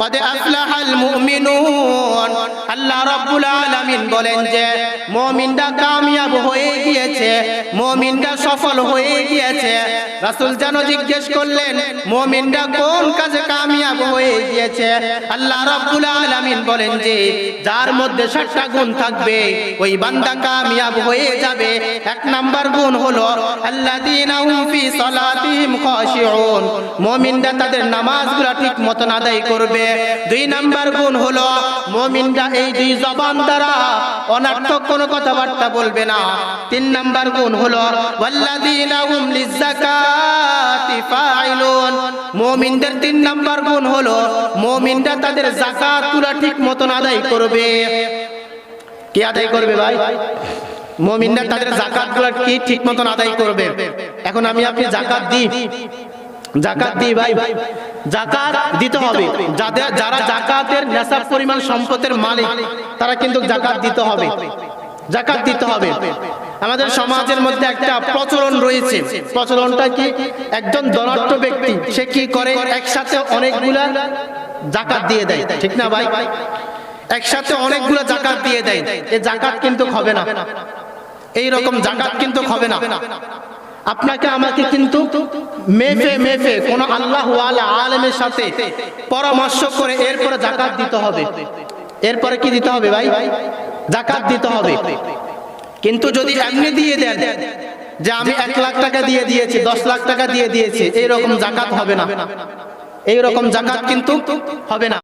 কদ আফলাহাল মুমিনুন আল্লাহ রাব্বুল আলামিন বলেন যে মুমিনরা কামিয়াব মুমিনরা সফল হয়ে গিয়েছে। রাসূল যেন জিজ্ঞেস করলেন, মুমিনরা কোন কাজে কামিয়াব হয়ে গিয়েছে? আল্লাহ রাব্বুল আলামিন বলেন যে, যার মধ্যে সাতটা গুণ থাকবে, ওই বান্দা কামিয়াব হয়ে যাবে। এক নাম্বার গুণ হলো, আল্লাযীনা হুম ফি সালাতিহিম খাশিউন। মুমিনরা তাদের নামাজগুলো ঠিক মতন আদায় করবে। দুই নাম্বার গুণ হলো, মুমিনরা এই দুই জবান দ্বারা অনার্থক কোনো কথাবার্তা বলবে না। তিন নাম্বার গুণ হলো। মুমিনদের তিন নাম্বার গুণ হলো, মুমিনরা তাদের যাকাতগুলো ঠিক মতন আদায় করবে। কি আদায় করবে ভাই? মুমিনরা তাদের যাকাতগুলো কি ঠিক মতন আদায় করবে? এখন আমি আপনি জাকাত দিই। জাকাত দিই ভাই। জাকাত দিতে হবে। যাদের যারা জাকাতের নেশাব পরিমাণ সম্পদের মালিক, তারা কিন্তু জাকাত দিতে হবে। জাকাত দিতে হবে। আমাদের সমাজের মধ্যে একটা প্রচলন রয়েছে। প্রচলনটা কি? একজন ধনাঢ্য ব্যক্তি সে কি করে? একসাথে অনেকগুলা জাকাত দিয়ে দেয়। ঠিক না ভাই? একসাথে অনেকগুলো জাকাত দিয়ে দেয়। এই জাকাত কিন্তু হবে না। এই রকম জাকাত কিন্তু হবে না। আপনাকে আমাকে কিন্তু মেফে মেফে কোন আল্লাহ আলেমের সাথে পরামর্শ করে এরপরে জাকাত দিতে হবে। এরপরে কি দিতে হবে ভাই? জাকাত দিতে হবে। কিন্তু যদি এমনি দিয়ে দেন যে আমি এক লাখ টাকা দিয়ে দিয়েছি দশ লাখ টাকা দিয়ে দিয়েছি এইরকম জাকাত হবে না। এইরকম জাকাত কিন্তু হবে না।